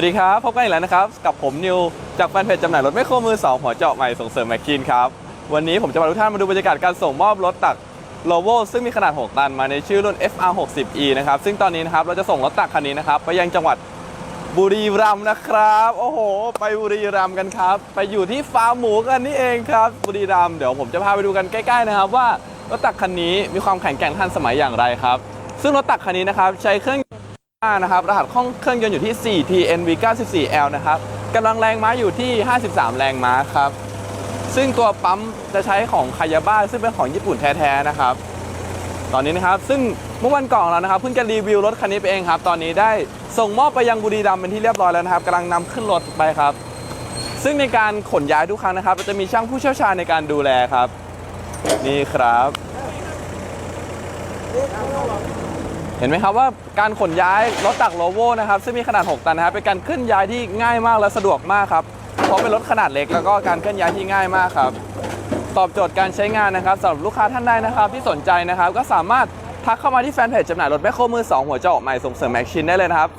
วัสดีครับ พบกันอีกแล้วนะครับ กับผมนิว จากแฟนเพจจำหน่ายรถไม่โครมือ2หัวเจาะใหม่ส่งเสริมแมคคินครับ วันนี้ผมจะพาทุกท่านมาดูบรรยากาศการส่งมอบรถตักโลโวซึ่งมีขนาด 6 ตันมาในชื่อรุ่น FR60E นะครับ ซึ่งตอนนี้นะครับเราจะส่งรถตักคันนี้นะครับ ไปยังจังหวัดบุรีรัมย์นะครับ โอ้โห ไปบุรีรัมย์กันครับ ไปอยู่ที่ฟาร์มหมูกันนี่เองครับบุรีรัมย์เดี๋ยวผมจะพาไปดูกันใกล้ๆนะครับว่ารถตักคันนี้มีความแข็งแกร่งทันสมัยอย่างไรครับ ซึ่งรถตักคันนี้นะครับใช้เครื่อง นะครับรหัสข้องเครื่องยนต์อยู่ที่ 4 TNV 94L นะครับกำลังแรงม้าอยู่ที่ 53 แรงม้าครับ ซึ่งตัวปั๊มจะใช้ของคายาบ้าซึ่งเป็นของญี่ปุ่นแท้ๆนะครับ ตอนนี้นะครับซึ่งเมื่อวันก่อนเรานะครับเพิ่งจะรีวิวรถคันนี้ไปเองครับ ตอนนี้ได้ส่งมอบไปยังบุรีรัมย์เป็นที่เรียบร้อยแล้วนะครับกำลังนำขึ้นรถไปครับ ซึ่งในการขนย้ายทุกครั้งนะครับจะมีช่างผู้เชี่ยวชาญในการดูแลครับ นี่ครับ เห็นไหมครับว่าการขนย้ายรถตักโลโวนะครับซึ่งมีขนาด 6 ตันนะครับเป็นการเคลื่อนย้ายที่ง่ายมากและสะดวกมากครับเพราะเป็นรถขนาดเล็กแล้วก็การเคลื่อนย้ายที่ง่ายมากครับตอบโจทย์การใช้งานนะครับสำหรับลูกค้าท่านใดนะครับ ที่สนใจนะครับก็สามารถทักเข้ามาที่แฟนเพจจำหน่ายรถแมคโครมือ 2 หัวเจาะใหม่ส่งเสริมแม็กชินได้เลยนะครับ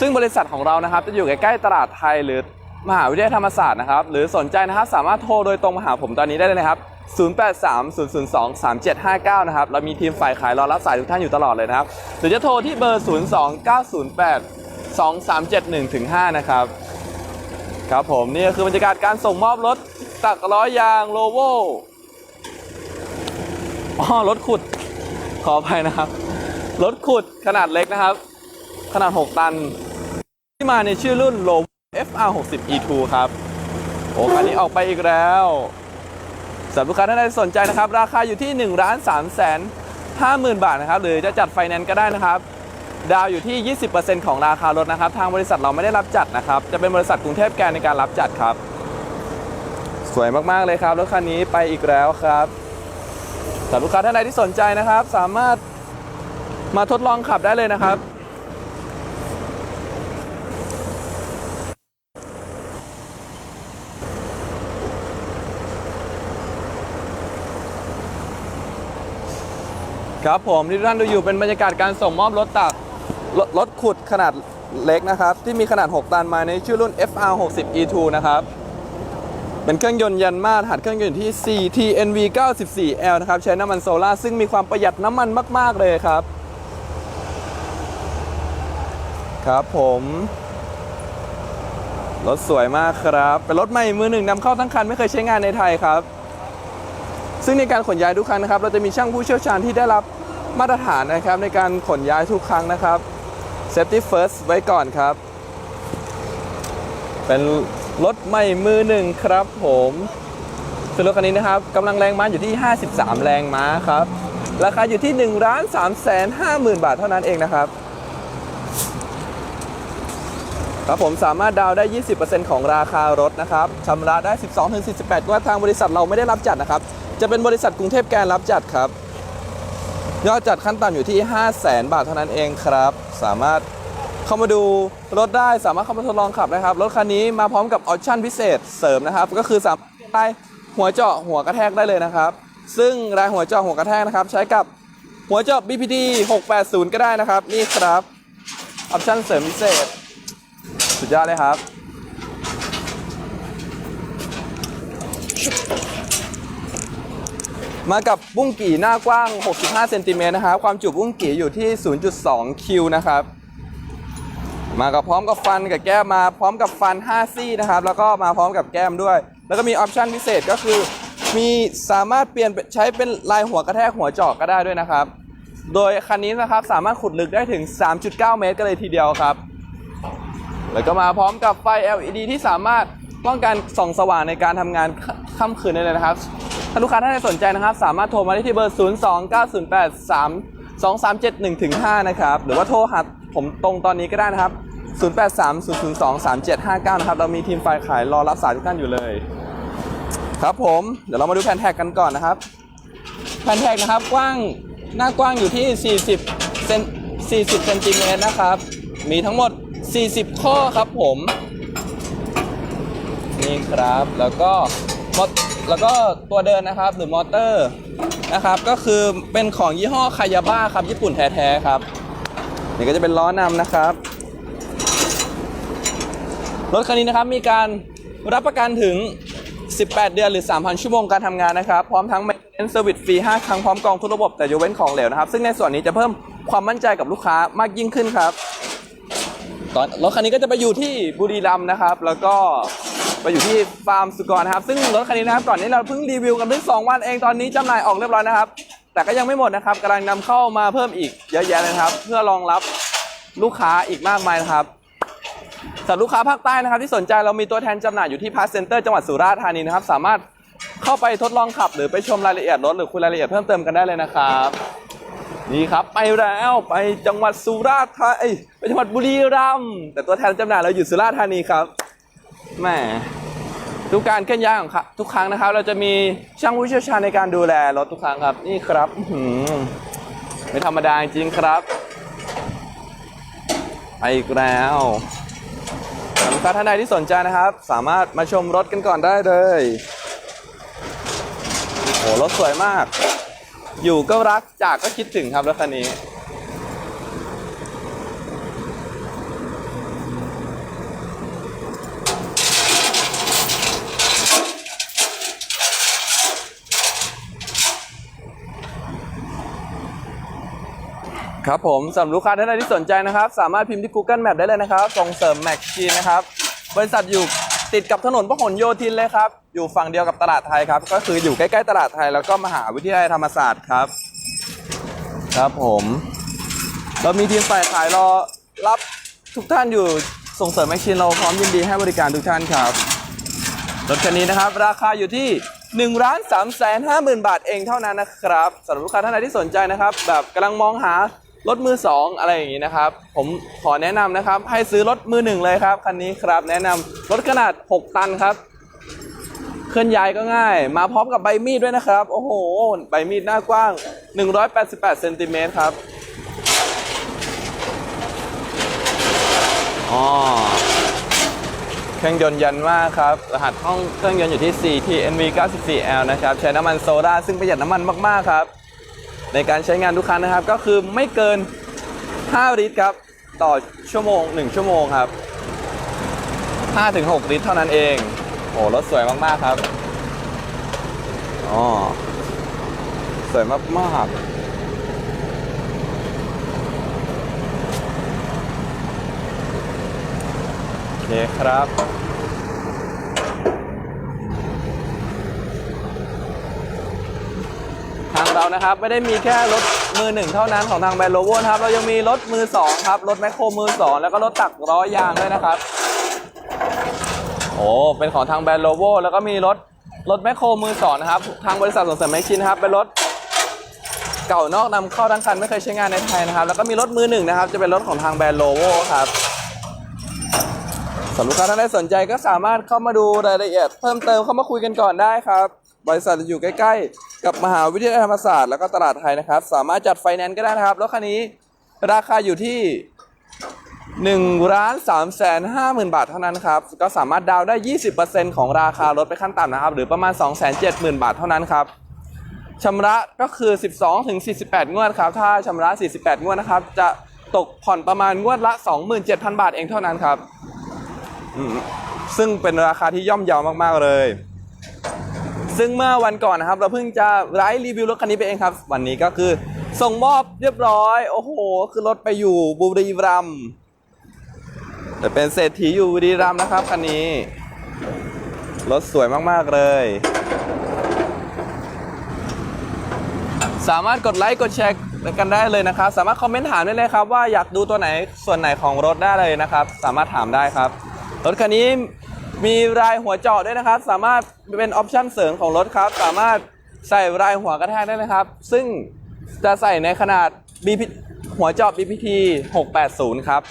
ซึ่งบริษัทของเรานะครับจะอยู่ใกล้ๆตลาดไทยหรือมหาวิทยาลัยธรรมศาสตร์นะครับหรือสนใจนะครับสามารถโทรโดยตรงมาหาผมตอนนี้ได้เลยนะครับ 0830023759 นะครับ เรามีทีมฝ่ายขายรอรับสายทุกท่านอยู่ตลอดเลยนะครับ หรือจะโทรที่เบอร์ 029082371-5 นะครับ ครับผมนี่ก็คือบรรยากาศการส่งมอบรถตักล้อยางโลโวอ๋อรถขุด ขออภัยนะครับ รถขุดขนาดเล็กนะครับ ขนาด 6 ตัน ที่มาในชื่อรุ่น l o FR60E2 ครับ โอ้คันนี้ออกไปอีกแล้ว สำหรับลูกค้าท่านใดสนใจนะครับ ราคาอยู่ที่1นึ่งล้านสามแสนห้าหมื่นบาทนะครับ หรือจะจัดไฟแนนซ์ก็ได้นะครับ ดาวอยู่ที่ 20%ของราคารถนะครับ ทางบริษัทเราไม่ได้รับจัดนะครับ จะเป็นบริษัทกรุงเทพแกนในการรับจัดครับ สวยมากๆเลยครับรถคันนี้ไปอีกแล้วครับสำหรับลูกค้าท่านใดที่สนใจนะครับ สามารถมาทดลองขับได้เลยนะครับ ครับผมที่ทุกท่านดูอยู่เป็นบรรยากาศการส่งมอบรถตักรถรถขุดขนาดเล็กนะครับ ที่มีขนาด 6 ตันมาในชื่อรุ่น FR60E2 นะครับ เป็นเครื่องยนต์ยันมาตรหัดเครื่องยนต์ที่ 4TNV 94L นะครับ ใช้น้ำมันโซล่าซึ่งมีความประหยัดน้ำมันมาก ๆ เลยครับ ครับผม รถสวยมากครับ เป็นรถใหม่มือหนึ่งนำเข้าทั้งคันไม่เคยใช้งานในไทยครับ ซึ่งในการขนย้ายทุกครั้งนะครับ เราจะมีช่างผู้เชี่ยวชาญที่ได้รับมาตรฐานนะครับในการขนย้ายทุกครั้งนะครับ safety first ไว้ก่อนครับ เป็นรถใหม่มือหนึ่งครับผมซึ่งรถคันนี้นะครับกำลังแรงม้าอยู่ที่ 53 แรงม้าครับ ราคาอยู่ที่1นึ่งล้านสามแสนห้าหมื่นบาทเท่านั้นเองนะครับ ครับผมสามารถดาวน์ได้ 20%ของราคารถนะครับชำระได้ 12-48งวดทางบริษัทเราไม่ได้รับจัดนะครับ จะเป็นบริษัทกรุงเทพแกนรับจัดครับ ยอดจัดขั้นต่ำอยู่ที่ 5 0 0แสนบาทเท่านั้นเองครับ สามารถเข้ามาดูรถได้สามารถเข้ามาทดลองขับนะครับ รถคันนี้มาพร้อมกับออปชั่นพิเศษเสริมนะครับ ก็คือสามารถได้หัวเจาะหัวกระแทกได้เลยนะครับ ซึ่งรายหัวเจาะหัวกระแทกนะครับ ใช้กับหัวเจาะ BPD 680 ก็ได้นะครับ นี่ครับออปชั่นเสริมพิเศษ สุดยอดเลยครับ มากับบุ้งกี่หน้ากว้าง 65 เซนติเมตรนะครับความจุบุ้งกี่อยู่ที่ 0.2 คิวนะครับ มากับพร้อมกับฟันกับแก้มมาพร้อมกับฟัน 5 ซี่นะครับ แล้วก็มาพร้อมกับแก้มด้วย แล้วก็มีออปชันพิเศษก็คือ มีสามารถเปลี่ยนใช้เป็นลายหัวกระแทกหัวเจาะก็ได้ด้วยนะครับ โดยคันนี้นะครับสามารถขุดลึกได้ถึง 3.9 เมตรกันเลยทีเดียวครับ แล้วก็มาพร้อมกับไฟ LED ที่สามารถป้องกันส่องสว่างในการทำงานค่ำคืนได้เลยนะครับ ถ้าลูกค้าท่านใดสนใจนะครับ สามารถโทรมาได้ที่เบอร์ 0 2 9 0 8 3 2 3 7 1ถึง5นะครับ หรือว่าโทรหาผมตรงตอนนี้ก็ได้นะครับ 0 8 3 0 0 2 3 7 5 9 นะครับ เรามีทีมฝ่ายขายรอรับสายทุกท่านอยู่เลย ครับผม เดี๋ยวเรามาดูแผ่นแท็กกันก่อนนะครับ แผ่นแท็กนะครับกว้างหน้ากว้างอยู่ที่ 40เซน40เซนติเมตรนะครับ มีทั้งหมด 40 ข้อครับผม นี่ครับ แล้วก็มอ แล้วก็ตัวเดินนะครับหรือมอเตอร์นะครับก็คือเป็นของยี่ห้อคายาบ้าครับญี่ปุ่นแท้ๆครับนี่ก็จะเป็นล้อนำนะครับ รถคันนี้นะครับมีการรับประกันถึง 18 เดือนหรือ 3,000 ชั่วโมงการทำงานนะครับ พร้อมทั้ง maintenance service ฟรี 5 ครั้งพร้อมกองทุกระบบแต่ยกเว้นของเหลวนะครับ ซึ่งในส่วนนี้จะเพิ่มความมั่นใจกับลูกค้ามากยิ่งขึ้นครับตอนรถคันนี้ก็จะไปอยู่ที่บุรีรัมย์นะครับ แล้วก็ ไปอยู่ที่ฟาร์มสุกรนะครับ ซึ่งรถคันนี้นะครับก่อนนี้เราเพิ่งรีวิวกันเพิ่งสองวันเองตอนนี้จำหน่ายออกเรียบร้อยนะครับ แต่ก็ยังไม่หมดนะครับกำลังนำเข้ามาเพิ่มอีกเยอะแยะเลยครับ เพื่อรองรับลูกค้าอีกมากมายนะครับสำหรับลูกค้าภาคใต้นะครับ ที่สนใจเรามีตัวแทนจำหน่ายอยู่ที่พาสเซ็นเตอร์จังหวัดสุราษฎร์ธานีนะครับ สามารถเข้าไปทดลองขับ หรือไปชมรายละเอียดรถหรือคุยรายละเอียดเพิ่มเติมกันได้เลยนะครับนี่ครับไปแล้วไปจังหวัดสุราษฎร์ธานีไปจังหวัดบุรีรัมย์แต่ตัวแทนจำหน่ายเราอยู่สุราษฎร์ธานีครับ แหมทุกการเคลื่อนย้ายของค่ะทุกครั้งนะครับ เราจะมีช่างผู้เชี่ยวชาญในการดูแลรถทุกครั้งครับ นี่ครับไม่ธรรมดาจริงครับไปอีกแล้วสำหรับลูกค้าท่านใดที่สนใจนะครับ สามารถมาชมรถกันก่อนได้เลยโอ้รถสวยมาก อยู่ก็รักจากก็คิดถึงครับรถคันนี้ ครับผมสำหรับลูกค้าท่านใดที่สนใจนะครับ สามารถพิมพ์ที่ Google Map ได้เลยนะครับ ส่งเสริมแม็กชีนนะครับ บริษัทอยู่ติดกับถนนพหลโยธินเลยครับ อยู่ฝั่งเดียวกับตลาดไทยครับ ก็คืออยู่ใกล้ๆตลาดไทยแล้วก็มหาวิทยาลัยธรรมศาสตร์ครับ ครับผม เรามีทีมฝ่ายขายรอรับทุกท่านอยู่ส่งเสริมแมชชีนเราพร้อมยินดีให้บริการทุกท่านครับ รถคันนี้นะครับ ราคาอยู่ที่1นึ่งล้านสามแสนห้าหมื่นบาทเองเท่านั้นนะครับสำหรับลูกค้าท่านใดที่สนใจนะครับ แบบกำลังมองหา รถมือสองอะไรอย่างนี้นะครับ ผมขอแนะนำนะครับ ให้ซื้อรถมือหนึ่งเลยครับคันนี้ครับแนะนำรถขนาด 6 ตันครับ เคลื่อนย้ายก็ง่าย มาพร้อมกับใบมีดด้วยนะครับ โอ้โห ใบมีดหน้ากว้าง 188เซนติเมตรครับอ๋อเครื่องยนต์ยันมากครับ รหัสห้องเครื่องยนต์อยู่ที่ 4TNV 94L นะครับ ใช้น้ำมันโซดาซึ่งประหยัดน้ำมันมาก ๆ ครับ ในการใช้งานทุกครั้งนะครับ ก็คือไม่เกิน 5 ลิตรครับ ต่อชั่วโมง 1 ชั่วโมงครับ 5-6 ลิตรเท่านั้นเอง โอ้รถสวยมากๆครับอ๋อสวยมากๆโอเคครับ ทางเรา นะครับ ไม่ได้มีแค่รถมือหนึ่งเท่านั้นของทางแบรนด์โลโวนะครับ เรายังมีรถมือสองครับ รถแมคโครมือสองแล้วก็รถตักล้อยางด้วยนะครับ โอ้เป็นของทางแบรนด์โลโวแล้วก็มีรถรถแมคโครมือสองนะครับ ทางบริษัทส่งเสริมแมชชีนครับเป็นรถเก่านอกนำเข้าทั้งคันไม่เคยใช้งานในไทยนะครับ แล้วก็มีรถมือหนึ่งนะครับ จะเป็นรถของทางแบรนด์โลโวครับสำหรับลูกค้าท่านใดสนใจก็สามารถเข้ามาดูรายละเอียด เพิ่มเติมเข้ามาคุยกันก่อนได้ครับ บริษัทจะอยู่ใกล้ ๆ กับมหาวิทยาลัยธรรมศาสตร์แล้วก็ตลาดไทยนะครับ สามารถจัดไฟแนนซ์ก็ได้นะครับ รถคันนี้ราคาอยู่ที่1ล้าน3แสน5หมื่นบาทเท่านั้นครับ ก็สามารถดาวน์ได้ 20%ของราคารถไปขั้นต่ำนะครับ หรือประมาณ 2 7 0 0 0 0 บาทเท่านั้นครับชำระก็คือ 12ถึง48 งวดครับ ถ้าชำระ 48 งวดนะครับ จะตกผ่อนประมาณงวดละ 27,000 บาทเองเท่านั้นครับ ซึ่งเป็นราคาที่ย่อมเยาวมาก ๆ เลย ซึ่งเมื่อวันก่อนนะครับ เราเพิ่งจะไลฟ์รีวิวรถคันนี้ไปเองครับ วันนี้ก็คือส่งมอบเรียบร้อย โอ้โห คือรถไปอยู่บุรีรัมย์แต่เป็นเศรษฐีอยู่บุรีรัมย์นะครับคันนี้ รถสวยมากๆเลย สามารถกดไลค์กดแชร์กันได้เลยนะครับ สามารถคอมเมนต์ถามได้เลยครับ ว่าอยากดูตัวไหนส่วนไหนของรถได้เลยนะครับ สามารถถามได้ครับ รถคันนี้ มีรายหัวเจาะด้วยนะครับ สามารถเป็นออปชั่นเสริมของรถครับ สามารถใส่รายหัวกระแทกได้นะครับ ซึ่งจะใส่ในขนาด BP หัวเจาะ BPT 680 ครับ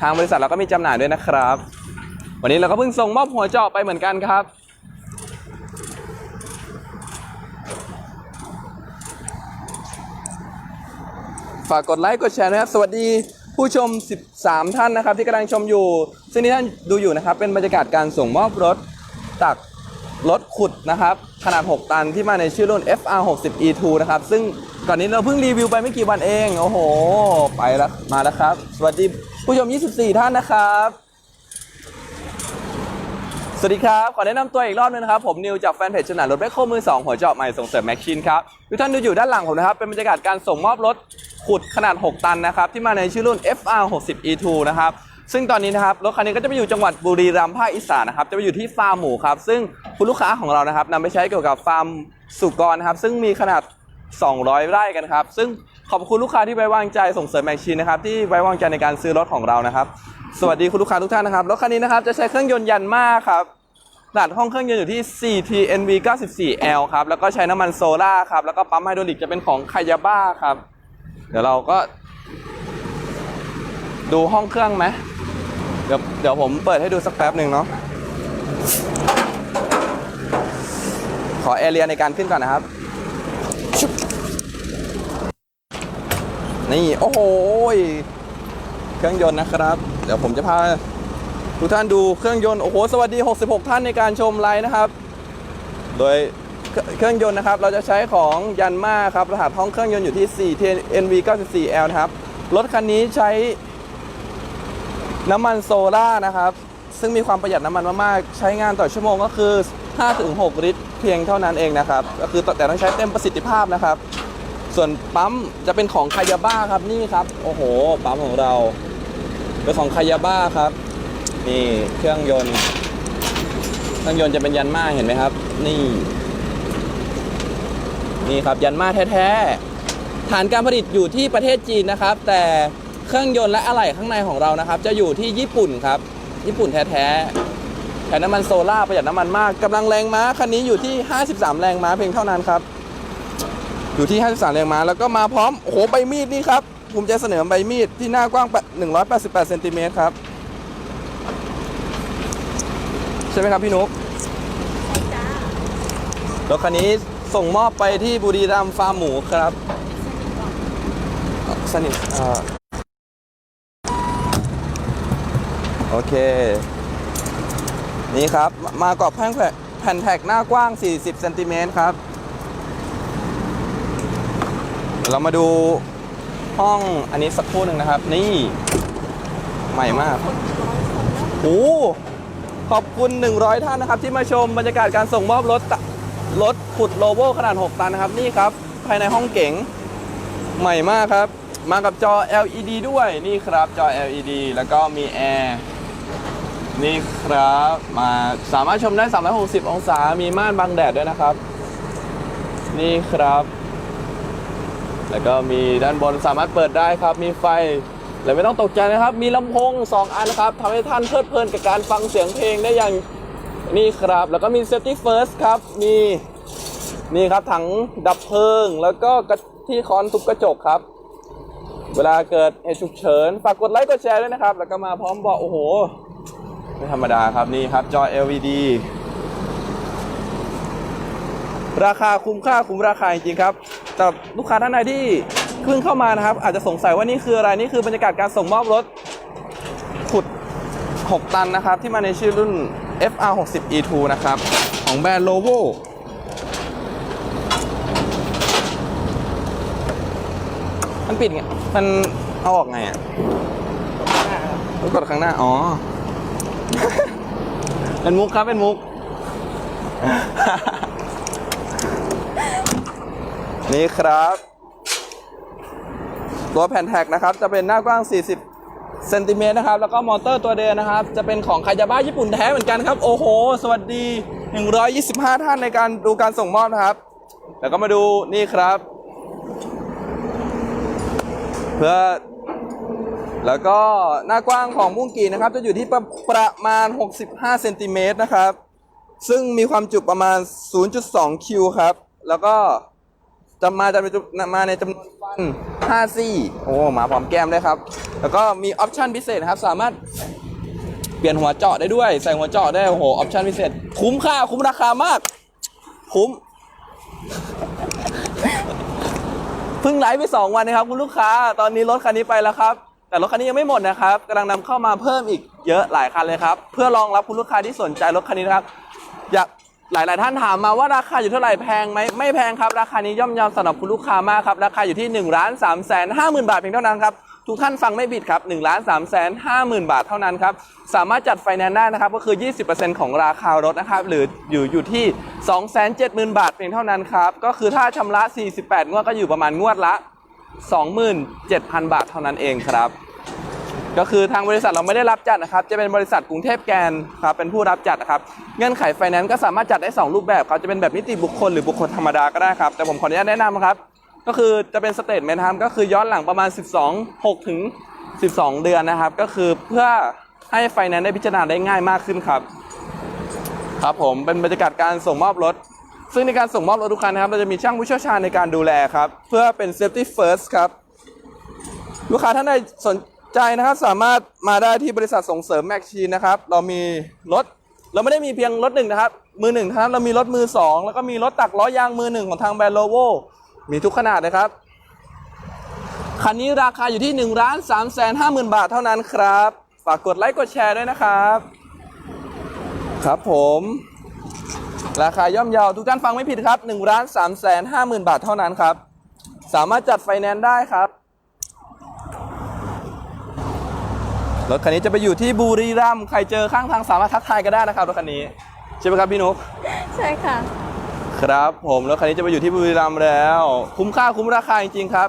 ทางบริษัทเราก็มีจำหน่ายด้วยนะครับ วันนี้เราก็เพิ่งส่งมอบหัวเจาะไปเหมือนกันครับ ฝากกดไลค์กดแชร์นะครับ สวัสดี ผู้ชม 13 ท่านนะครับ ที่กำลังชมอยู่ ซึ่งที่ท่านดูอยู่นะครับ เป็นบรรยากาศการส่งมอบรถตักรถขุดนะครับ ขนาด 6 ตันที่มาในชื่อรุ่น FR60E2 นะครับ ซึ่งก่อนนี้เราเพิ่งรีวิวไปไม่กี่วันเอง โอ้โห ไปแล้ว มาแล้วครับ สวัสดีผู้ชม 24 ท่านนะครับ วัสดีครับ ขอแนะนำตัวอีกรอบนึงนะครับ ผมนิวจากแฟนเพจจำหน่ายรถแบคโคมือ 2 หัวเจาะใหม่ส่งเสริมแม็กชินครับทุกท่านดูอยู่ด้านหลังผมนะครับ เป็นบรรยากาศการส่งมอบรถขุดขนาด 6 ตันนะครับ ที่มาในชื่อรุ่น FR 60 E2 นะครับ ซึ่งตอนนี้นะครับ รถคันนี้ก็จะไปอยู่จังหวัดบุรีรัมย์ภาคอีสานนะครับ จะไปอยู่ที่ฟาร์มหมูครับ ซึ่งคุณลูกค้าของเรานะครับนำไปใช้เกี่ยวกับฟาร์มสุกรนะครับ ซึ่งมีขนาด 200 ไร่กันครับ ซึ่งขอบคุณลูกค้าที่ไว้วางใจส่งเสริมแม็กชินนะครับที่ไว้วางใจในการซื้อรถของเรานะครับ สวัสดีคุณลูกค้าทุกท่านนะครับ รถคันนี้นะครับจะใช้เครื่องยนต์ยันมาครับ ขนาดห้องเครื่องยนต์อยู่ที่ 4TNV 94L ครับ แล้วก็ใช้น้ำมันโซล่าครับ แล้วก็ปั๊มไฮดรอลิกจะเป็นของคายาบ้าครับ เดี๋ยวเราก็ดูห้องเครื่องไหมเดี๋ยวเดี๋ยวผมเปิดให้ดูสักแป๊บหนึ่งเนาะ ขอแอเรียในการขึ้นก่อนนะครับ นี่ โอ้โห เครื่องยนต์นะครับ เดี๋ยวผมจะพา ทุกท่านดูเครื่องยนต์ โอ้โห สวัสดี 66 ท่านในการชมไลฟ์นะครับ โดยเครื่องยนต์นะครับ เราจะใช้ของยันมาครับ รหัสห้องเครื่องยนต์อยู่ที่ 4 NV 94L นะครับ รถคันนี้ใช้น้ำมันโซล่านะครับ ซึ่งมีความประหยัดน้ำมันมากๆ ใช้งานต่อชั่วโมงก็คือ 5-6 ลิตร เพียงเท่านั้นเองนะครับ ก็คือแต่ต้องใช้เต็มประสิทธิภาพนะครับ ส่วนปั๊มจะเป็นของคายาบ้าครับ นี่ครับ โอ้โห ปั๊มของเรา เป็นของคายาบ้าครับ นี่เครื่องยนต์ เครื่องยนต์จะเป็นยันมาเห็นไหมครับ นี่ นี่ครับยันมาแท้ๆ ฐานการผลิตอยู่ที่ประเทศจีนนะครับ แต่เครื่องยนต์และอะไหล่ข้างในของเรานะครับ จะอยู่ที่ญี่ปุ่นครับ ญี่ปุ่นแท้ๆแถมน้ำมันโซล่าประหยัดน้ำมันมากกำลังแรงม้าคันนี้อยู่ที่ 53 แรงม้าเพียงเท่านั้นครับ อยู่ที่ 53 แรงม้าแล้วก็มาพร้อมโอ้โหใบมีดนี่ครับผมจะเสนอใบมีดที่หน้ากว้าง 188เซนติเมตรครับ ใช่ไหมครับพี่นุ๊กรถคันนี้ส่งมอบไปที่บุรีรัมย์ฟาร์มหมูครับ สนิทเอ่อโอเค นี่ครับ มากับแผ่นแผ่นแผ่นแท็กหน้ากว้าง 40 เซนติเมตรครับ เรามาดูห้องอันนี้สักครู่หนึ่งนะครับ นี่ ใหม่มากโอ้ ขอบคุณ 100 ท่านนะครับ ที่มาชมบรรยากาศการส่งมอบรถรถขุดโลโบขนาด 6 ตันนะครับ นี่ครับ ภายในห้องเก๋งใหม่มากครับ มากับจอ LED ด้วยนี่ครับจอ LED แล้วก็มีแอร์นี่ครับมาสามารถชมได้ 360 องศา มีม่านบังแดดด้วยนะครับ นี่ครับ แล้วก็มีด้านบนสามารถเปิดได้ครับ มีไฟ และไม่ต้องตกใจนะครับ มีลำโพง 2 อันนะครับทำให้ท่านเพลิดเพลินกับการฟังเสียงเพลงได้อย่างนี่ครับ แล้วก็มี safety first ครับ มีนี่ครับถังดับเพลิง แล้วก็ที่คอนทุบกระจกครับ เวลาเกิดเหตุฉุกเฉิน ฝากกดไลค์กดแชร์ด้วยนะครับ แล้วก็มาพร้อมเบอกโอ้โห ไม่ธรรมดาครับนี่ครับจอ LED ราคาคุ้มค่าคุ้มราคาจริงๆครับสำหรับลูกค้าท่านใดที่ เพิ่งเข้ามานะครับ อาจจะสงสัยว่านี่คืออะไรนี่คือบรรยากาศการส่งมอบรถขุด 6 ตันนะครับ ที่มาในชื่อรุ่น FR 60 E2 นะครับ ของแบรนด์ Lovo มันปิดไงมันเอาออกไงอะต้องกดข้างหน้า อ๋อ เป็นมุกครับ เป็นมุก นี่ครับ ตัวแผ่นแท็กนะครับจะเป็นหน้ากว้าง 40เซนติเมตรนะครับแล้วก็มอเตอร์ตัวเดินนะครับ จะเป็นของคายาบ้าญี่ปุ่นแท้เหมือนกันครับ โอ้โห สวัสดี 125 ท่านในการดูการส่งมอบนะครับ แล้วก็มาดูนี่ครับ เพื่อแล้วก็หน้ากว้างของมุ้งกีนะครับ จะอยู่ที่ประประมาณ 65เซนติเมตรนะครับ ซึ่งมีความจุประมาณ 0.2 คิวครับ แล้วก็ จะมาจะมาในจำนวนฟัน5ซี่โอ้มาพร้อมแก้มด้วยครับ แล้วก็มีออปชันพิเศษครับ สามารถเปลี่ยนหัวเจาะได้ด้วย ใส่หัวเจาะได้โอ้โหออปชันพิเศษ คุ้มค่า คุ้มราคามาก คุ้มเพิ่งไลฟ์ไป2วันนะครับ คุณลูกค้า ตอนนี้รถคันนี้ไปแล้วครับ แต่รถคันนี้ยังไม่หมดนะครับกำลังนำเข้ามาเพิ่มอีกเยอะหลายคันเลยครับ เพื่อรองรับคุณลูกค้าที่สนใจรถคันนี้นะครับ อยาก หลาย ๆ ท่านถามมาว่าราคาอยู่เท่าไหร่แพงไหมไม่แพงครับ ราคานี้ย่อมเยาวสำหรับคุณลูกค้ามากครับราคาอยู่ที่1นึ่งล้านสามแสนห้าหมื่นบาทเพียงเท่านั้นครับทุกท่านฟังไม่ผิดครับ1นึ่งล้านสามแสนห้าหมื่นบาทเท่านั้นครับสามารถจัดไฟแนนซ์ได้นะครับก็คือ 20%ของราคารถนะครับหรืออยู่อยู่ที่ 270,000 บาทเพียงเท่านั้นครับก็คือถ้าชำระ 48 งวดก็อยู่ประมาณงวดละ 27,000 บาทเท่านั้นเองครับ ก็คือทางบริษัทเราไม่ได้รับจัดนะครับ จะเป็นบริษัทกรุงเทพแกนครับเป็นผู้รับจัดนะครับ เงื่อนไขไฟแนนซ์ก็สามารถจัดได้ 2 รูปแบบครับ จะเป็นแบบนิติบุคคลหรือบุคคลธรรมดาก็ได้ครับ แต่ผมขออนุญาตแนะนำครับ ก็คือจะเป็นสเตทเมนต์ครับก็คือย้อนหลังประมาณ 12 6 ถึง 12 เดือนนะครับ ก็คือเพื่อให้ไฟแนนซ์ได้พิจารณาได้ง่ายมากขึ้นครับ ครับผมเป็นบรรยากาศการส่งมอบรถ ซึ่งในการส่งมอบรถทุกคันนะครับ เราจะมีช่างผู้เชี่ยวชาญในการดูแลครับ เพื่อเป็น safety first ครับ ลูกค้าท่านใดสน ใจนะครับสามารถมาได้ที่บริษัทส่งเสริมแม็กชีนนะครับ เรามีรถเราไม่ได้มีเพียงรถหนึ่งนะครับ มือหนึ่งนะครับเรามีรถมือสองแล้วก็มีรถตักล้อยางมือหนึ่งของทางแบรนด์โลโวมีทุกขนาดเลยครับคันนี้ราคาอยู่ที่1นึ่งล้านสามแสนห้าหมื่นบาทเท่านั้นครับ ฝากกดไลค์กดแชร์ด้วยนะครับ ครับผม ราคาย่อมเยาทุกท่านฟังไม่ผิดครับ1นึ่งล้านสามแสนห้าหมื่นบาทเท่านั้นครับ สามารถจัดไฟแนนซ์ได้ครับ รถคันนี้จะไปอยู่ที่บุรีรัมย์ใครเจอข้างทางสามารถทักทายก็ได้นะครับรถคันนี้ใช่ไหมครับพี่นุ๊กใช่ค่ะ ครับผมรถคันนี้จะไปอยู่ที่บุรีรัมย์แล้ว คุ้มค่าคุ้มราคาจริงๆครับ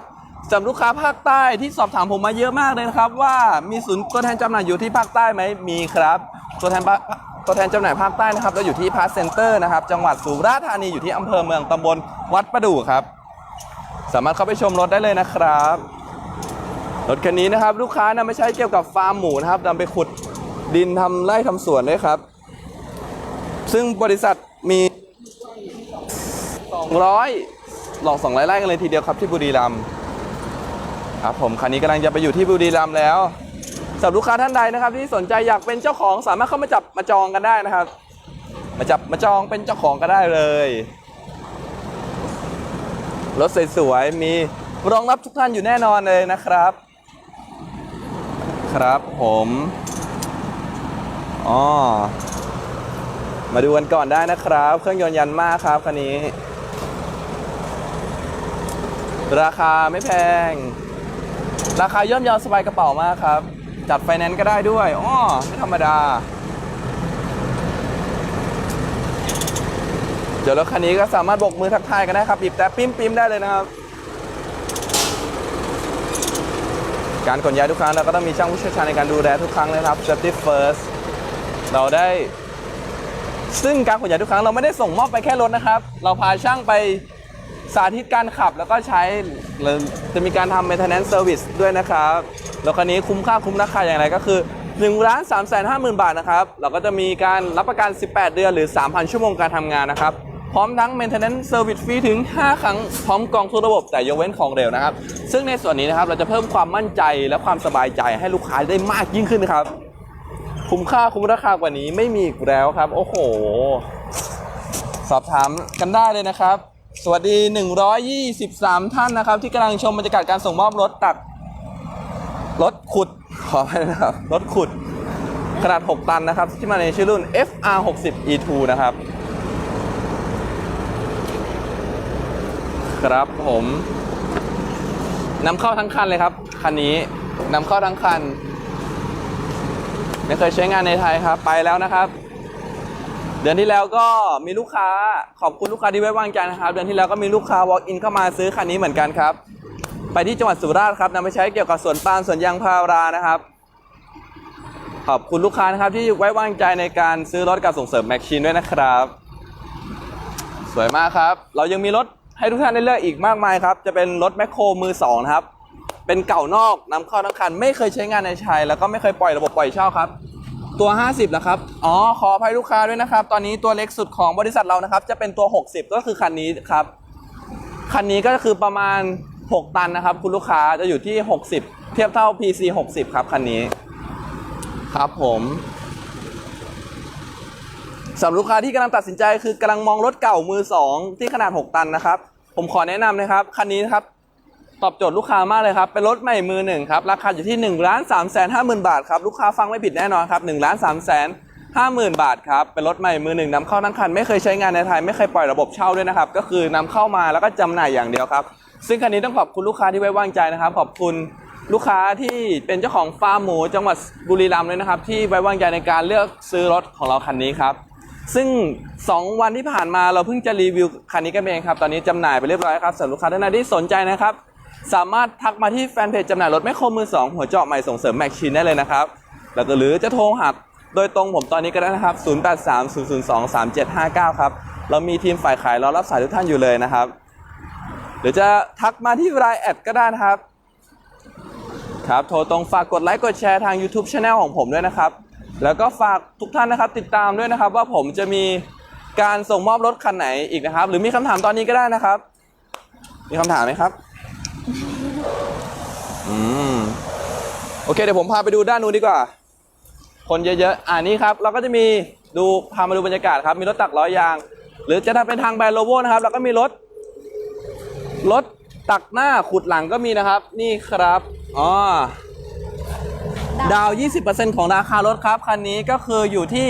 สำหรับลูกค้าภาคใต้ที่สอบถามผมมาเยอะมากเลยนะครับ ว่ามีศูนย์ตัวแทนจำหน่ายอยู่ที่ภาคใต้ไหมมีครับ ตัวแทนภาตัวแทนจำหน่ายภาคใต้นะครับเราอยู่ที่พาร์ทเซ็นเตอร์นะครับ จังหวัดสุราษฎร์ธานีอยู่ที่อำเภอเมืองตำบลวัดประดู่ครับ สามารถเข้าไปชมรถได้เลยนะครับ รถคันนี้นะครับ ลูกค้านำไปใช้เกี่ยวกับฟาร์มหมูนะครับนำไปขุดดินทำไร่ทำสวนด้วยครับ ซึ่งบริษัทมี 200 หลอก200ไร่กันเลยทีเดียวครับที่บุรีรัมย์ครับผมคันนี้กำลังจะไปอยู่ที่บุรีรัมย์แล้วสำหรับลูกค้าท่านใดนะครับ ที่สนใจอยากเป็นเจ้าของสามารถเข้ามาจับมาจองกันได้นะครับ มาจับมาจองเป็นเจ้าของก็ได้เลยรถสวยๆมีรองรับทุกท่านอยู่แน่นอนเลยนะครับ ครับผมอ๋อมาดูกันก่อนได้นะครับ เครื่องยนต์ยันมากครับคันนี้ ราคาไม่แพง ราคาย่อมเยาวสบายกระเป๋ามากครับ จัดไฟแนนซ์ก็ได้ด้วยอ๋อไม่ธรรมดา เดี๋ยวรถคันนี้ก็สามารถบกมือทักทายกันได้ครับบีบแต่ปิ้มปิ้มได้เลยนะครับ การขนย้ายทุกครั้งเราก็ต้องมีช่างผู้เชี่ยวชาญในการดูแลทุกครั้งเลยครับ safety first เราได้ ซึ่งการขนย้ายทุกครั้งเราไม่ได้ส่งมอบไปแค่รถนะครับ เราพาช่างไปสาธิตการขับแล้วก็ใช้จะมีการทำ maintenance service ด้วยนะครับแล้วคันนี้คุ้มค่าคุ้มราคาอย่างไรก็คือ1ล้าน3 5 0 0 0 0 บาทนะครับ เราก็จะมีการรับประกัน 18 เดือนหรือ 3,000 ชั่วโมงการทำงานนะครับ พร้อมทั้ง maintenance service ฟรีถึง 5 ครั้งพร้อมกองทุกระบบแต่ยกเว้นของเร็วนะครับ ซึ่งในส่วนนี้นะครับเราจะเพิ่มความมั่นใจและความสบายใจให้ลูกค้าได้มากยิ่งขึ้นครับ คุ้มค่าคุ้มราคากว่านี้ไม่มีอีกแล้วครับ โอ้โห สอบถามกันได้เลยนะครับ สวัสดี 123 ท่านนะครับ ที่กำลังชมบรรยากาศการส่งมอบรถตักรถขุดขอให้นะครับรถขุดขนาด 6 ตันนะครับ ที่มาในชื่อรุ่น FR 6 0 E2 นะครับ ครับผมนำเข้าทั้งคันเลยครับ คันนี้นำเข้าทั้งคัน ไม่เคยใช้งานในไทยครับ ไปแล้วนะครับ เดือนที่แล้วก็มีลูกค้าขอบคุณลูกค้าที่ไว้วางใจนะครับ เดือนที่แล้วก็มีลูกค้า walk in เข้ามาซื้อคันนี้เหมือนกันครับ ไปที่จังหวัดสุราษฎร์ครับนำไปใช้เกี่ยวกับสวนปาล์มสวนยางพารานะครับขอบคุณลูกค้านะครับที่ไว้วางใจในการซื้อรถกับส่งเสริมแม็กชินด้วยนะครับ สวยมากครับ เรายังมีรถ ให้ทุกท่านได้เลือกอีกมากมายครับ จะเป็นรถแมคโครมือสองนะครับ เป็นเก่านอกนำเข้าทั้งคัน ไม่เคยใช้งานในไทยแล้วก็ไม่เคยปล่อยระบบปล่อยเช่าครับ ตัว 50แล้วครับ อ๋อ ขออภัยลูกค้าด้วยนะครับ ตอนนี้ตัวเล็กสุดของบริษัทเรานะครับ จะเป็นตัว 60 ก็คือคันนี้ครับ คันนี้ก็คือประมาณ 6 ตันนะครับ คุณลูกค้าจะอยู่ที่ 60 เทียบเท่า PC 60 ครับคันนี้ ครับผม สำหรับลูกค้าที่กำลังตัดสินใจคือกำลังมองรถเก่ามือ 2 ที่ขนาด 6 ตันนะครับ ผมขอแนะนำนะครับ คันนี้นะครับ ตอบโจทย์ลูกค้ามากเลยครับ เป็นรถใหม่มือหนึ่งครับ ราคาอยู่ที่1นึ่งล้านสามแสนห้าหมื่นบาทครับ ลูกค้าฟังไม่ผิดแน่นอนครับ1นึ่งล้านสามแสนห้าหมื่นบาทครับ เป็นรถใหม่มือหนึ่งนำเข้าทั้งคัน ไม่เคยใช้งานในไทย ไม่เคยปล่อยระบบเช่าด้วยนะครับ ก็คือนำเข้ามาแล้วก็จำหน่ายอย่างเดียวครับ ซึ่งคันนี้ต้องขอบคุณลูกค้าที่ไว้วางใจนะครับ ขอบคุณลูกค้าที่เป็นเจ้าของฟาร์มหมูจังหวัดบุรีรัมย์เลยนะครับ ที่ไว้วางใจในการเลือกซื้อรถของเราคันนี้ครับ ซึ่ง 2 วันที่ผ่านมาเราเพิ่งจะรีวิวคันนี้กันเองครับ ตอนนี้จำหน่ายไปเรียบร้อยครับสำหรับลูกค้าท่านใดที่สนใจนะครับ สามารถทักมาที่แฟนเพจจำหน่ายรถแมคโครมือ 2 หัวเจาะใหม่ส่งเสริมแม็กชินได้เลยนะครับ แล้วก็หรือจะโทรหักโดยตรงผมตอนนี้ก็ได้นะครับ 0830023759 ครับ เรามีทีมฝ่ายขายรอรับสายทุกท่านอยู่เลยนะครับ หรือจะทักมาที่ไลน์แอดก็ได้นะครับ ครับ โทรตรงฝากกดไลค์กดแชร์ทาง YouTube Channel ของผมด้วยนะครับ แล้วก็ฝากทุกท่านนะครับติดตามด้วยนะครับ ว่าผมจะมีการส่งมอบรถคันไหนอีกนะครับ หรือมีคำถามตอนนี้ก็ได้นะครับ มีคำถามไหมครับอืมโอเคเดี๋ยวผมพาไปดูด้านนู้นดีกว่า คนเยอะๆอ่านี่ครับ เราก็จะมีดูพามาดูบรรยากาศครับ มีรถตักล้อยาง หรือจะทำเป็นทางแบรนด์โลโวนะครับแล้วก็มีรถรถตักหน้าขุดหลังก็มีนะครับ นี่ครับอ๋อ ดาว 20%ของราคารถครับ คันนี้ก็คืออยู่ที่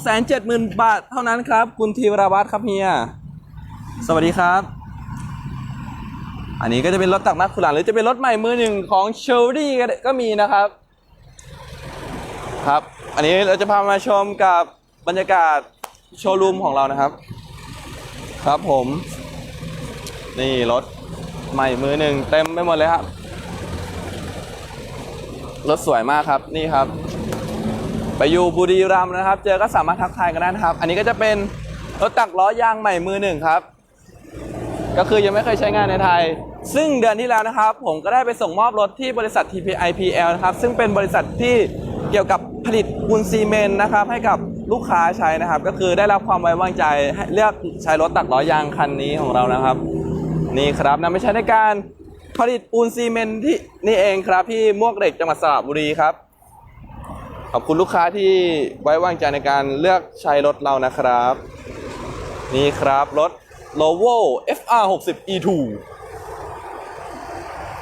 270,000 บาทเท่านั้นครับ คุณธีรวัฒน์ครับเฮีย สวัสดีครับ อันนี้ก็จะเป็นรถตักน้าขุดหลังหรือจะเป็นรถใหม่มือหนึ่งของเชลลี่ก็มีนะครับ ครับ อันนี้เราจะพามาชมกับบรรยากาศโชว์รูมของเรานะครับ ครับผม นี่รถใหม่มือหนึ่งเต็มไปหมดเลยครับ รถสวยมากครับนี่ครับ ไปอยู่บุรีรัมย์นะครับ เจอก็สามารถทักทายกันได้นะครับ อันนี้ก็จะเป็นรถตักล้อยางใหม่มือหนึ่งครับ ก็คือยังไม่เคยใช้งานในไทย ซึ่งเดือนที่แล้วนะครับ ผมก็ได้ไปส่งมอบรถที่บริษัท TPIPL นะครับ ซึ่งเป็นบริษัทที่เกี่ยวกับผลิตปูนซีเมนต์นะครับ ให้กับลูกค้าใช้นะครับ ก็คือได้รับความไว้วางใจให้เลือกใช้รถตักล้อยางคันนี้ของเรานะครับ นี่ครับนำไปใช้ในการ ผลิตปูนซีเมนต์ที่นี่เองครับที่มวกเหล็กจังหวัดสระบุรีครับ ขอบคุณลูกค้าที่ไว้วางใจในการเลือกใช้รถเรานะครับ นี่ครับรถ l o v o FR 60 E2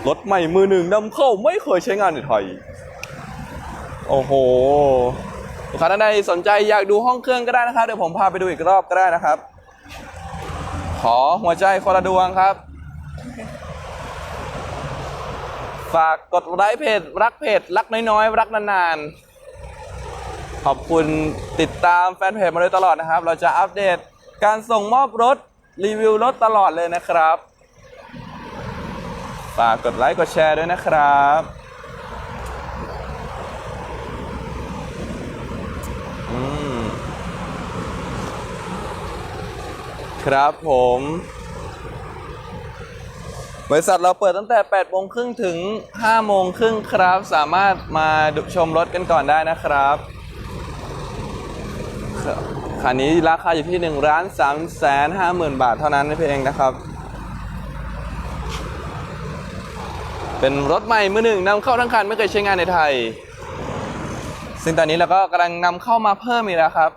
รถใหม่มือหนึ่งนำเข้าไม่เคยใช้งานในไทย โอ้โห ลูกค้าท่านใดสนใจอยากดูห้องเครื่องก็ได้นะครับ เดี๋ยวผมพาไปดูอีกรอบก็ได้นะครับ ขอหัวใจคนละดวงครับ ฝากกดไลค์เพจรักเพจรักน้อยๆ รักนานๆ ขอบคุณติดตามแฟนเพจมาโดยตลอดนะครับ เราจะอัปเดตการส่งมอบรถรีวิวรถตลอดเลยนะครับ ฝากกดไลค์กดแชร์ด้วยนะครับครับผม บริษัทเราเปิดตั้งแต่ 8 โมงครึ่งถึง 5 โมงครึ่งครับ สามารถมาดูชมรถกันก่อนได้นะครับ คันนี้ราคาอยู่ที่1ล้าน3แสน5หมื่นบาทเท่านั้นเพียงนะครับ เป็นรถใหม่มือหนึ่งนำเข้าทั้งคันไม่เคยใช้งานในไทย ซึ่งตอนนี้เราก็กำลังนำเข้ามาเพิ่มอีกแล้วครับ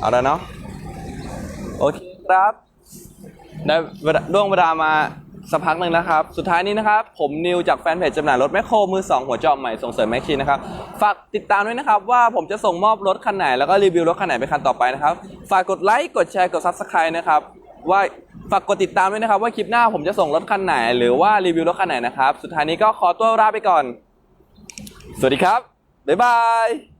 เอาแล้วเนาะโอเคครับได้เวลาล่วงเวลามาสักพักหนึ่งนะครับ สุดท้ายนี้นะครับ ผมนิวจากแฟนเพจจำหน่ายรถแมคโครมือ 2 หัวจอบใหม่ส่งเสริมแม็กชีนนะครับ ฝากติดตามด้วยนะครับ ว่าผมจะส่งมอบรถคันไหน แล้วก็รีวิวรถคันไหนเป็นคันต่อไปนะครับ ฝากกดไลค์กดแชร์กด Subscribe นะครับ ว่าฝากกดติดตามด้วยนะครับ ว่าคลิปหน้าผมจะส่งรถคันไหน หรือว่ารีวิวรถคันไหนนะครับ สุดท้ายนี้ก็ขอตัวลาไปก่อน สวัสดีครับบ๊ายบาย